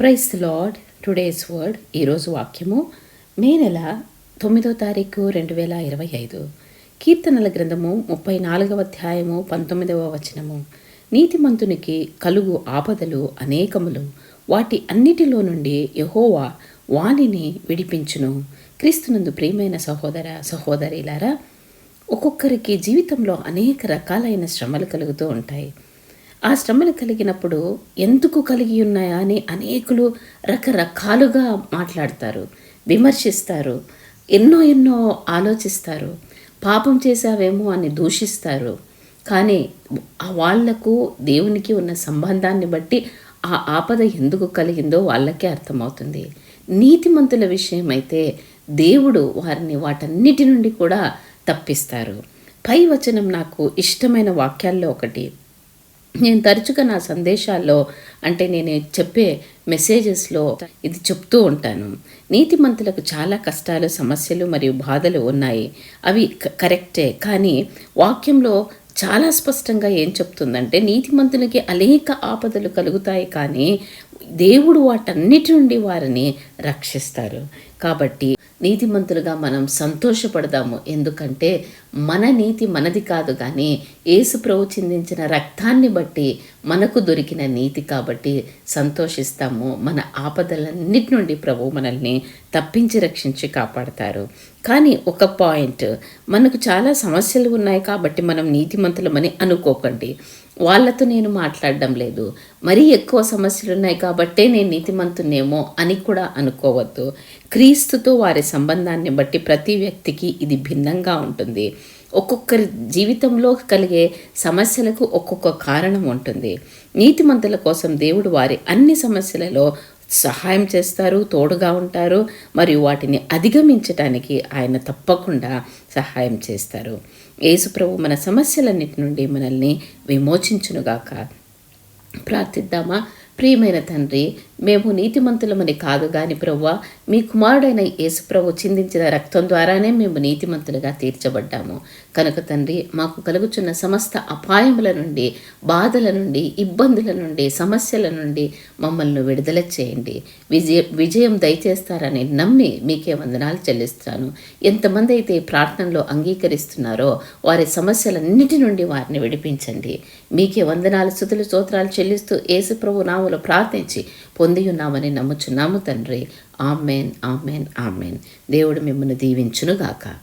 Price lord. Today's word ఈరోజు వాక్యము. మే నెల తొమ్మిదో తారీఖు రెండు వేల ఇరవై ఐదు. కీర్తనల గ్రంథము ముప్పై నాలుగవ అధ్యాయము పంతొమ్మిదవ వచనము. నీతిమంతునికి కలుగు ఆపదలు అనేకములు. వాటి అన్నిటిలో నుండి యహోవా వాణిని విడిపించును. క్రీస్తునందు ప్రియమైన సహోదర సహోదరిలారా ఒక్కొక్కరికి జీవితంలో అనేక రకాలైన శ్రమలు కలుగుతూ ఉంటాయి. ఆ శ్రమలు కలిగినప్పుడు ఎందుకు కలిగి ఉన్నాయా అని అనేకులు రకరకాలుగా మాట్లాడతారు విమర్శిస్తారు ఎన్నో ఎన్నో ఆలోచిస్తారు పాపం చేశావేమో అని దూషిస్తారు. కానీ వాళ్ళకు దేవునికి ఉన్న సంబంధాన్ని బట్టి ఆ ఆపద ఎందుకు కలిగిందో వాళ్ళకే అర్థమవుతుంది. నీతిమంతుల విషయం అయితే దేవుడు వారిని వాటన్నిటి నుండి కూడా తప్పిస్తారు. పై వచనం నాకు ఇష్టమైన వాక్యాల్లో ఒకటి. నేను తరచుగా నా సందేశాల్లో అంటే నేను చెప్పే మెసేజెస్లో ఇది చెప్తూ ఉంటాను. నీతిమంతులకు చాలా కష్టాలు సమస్యలు మరియు బాధలు ఉన్నాయి. అవి క- కరెక్టే. కానీ వాక్యంలో చాలా స్పష్టంగా ఏం చెప్తుందంటే నీతిమంతులకి అనేక ఆపదలు కలుగుతాయి కానీ దేవుడు వాటన్నిటి నుండి వారిని రక్షిస్తారు. కాబట్టి నీతిమంతులుగా మనం సంతోషపడదాము. ఎందుకంటే మన నీతి మనది కాదు కానీ యేసు ప్రభు చిందించిన రక్తాన్ని బట్టి మనకు దొరికిన నీతి కాబట్టి సంతోషిస్తాము. మన ఆపదలన్నిటి నుండి ప్రభు మనల్ని తప్పించి రక్షించి కాపాడతారు. కానీ ఒక పాయింట్ మనకు చాలా సమస్యలు ఉన్నాయి కాబట్టి మనం నీతిమంతులమని అనుకోకండి. వాళ్ళతో నేను మాట్లాడడం లేదు. మరీ ఎక్కువ సమస్యలు ఉన్నాయి కాబట్టే నేను నీతిమంతునేమో అని కూడా అనుకోవద్దు. క్రీస్తుతో వారి సంబంధాన్ని బట్టి ప్రతి వ్యక్తికి ఇది భిన్నంగా ఉంటుంది. ఒక్కొక్కరి జీవితంలో కలిగే సమస్యలకు ఒక్కొక్క కారణం ఉంటుంది. నీతిమంతుల కోసం దేవుడు వారి అన్ని సమస్యలలో సహాయం చేస్తారు తోడుగా ఉంటారు మరియు వాటిని అధిగమించటానికి ఆయన తప్పకుండా సహాయం చేస్తారు. యేసుప్రభు మన సమస్యలన్నిటి నుండి మనల్ని విమోచించునుగాక. ప్రార్థిద్దామా? ప్రియమైన తండ్రి మేము నీతిమంతులమని కాదు గాని ప్రవ్వ మీ కుమారుడైన యేసుప్రభు చిందించిన రక్తం ద్వారానే మేము నీతిమంతులుగా తీర్చబడ్డాము. కనుక తండ్రి మాకు కలుగుచున్న సమస్త అపాయముల నుండి బాధల నుండి ఇబ్బందుల నుండి సమస్యల నుండి మమ్మల్ని విడుదల చేయండి. విజయ విజయం దయచేస్తారని నమ్మి మీకే వందనాలు చెల్లిస్తాను ఎంతమంది అయితే ప్రార్థనలో అంగీకరిస్తున్నారో వారి సమస్యలన్నిటి నుండి వారిని విడిపించండి. మీకే వందనాలు స్థుతులు స్తోత్రాలు చెల్లిస్తూ యేసుప్రభు ప్రభు ప్రార్థించి పొందియున్నామని నమ్ముచున్నాము తండ్రి. Amen amen amen. దేవుడు మిమ్మల్ని దీవించునుగాక.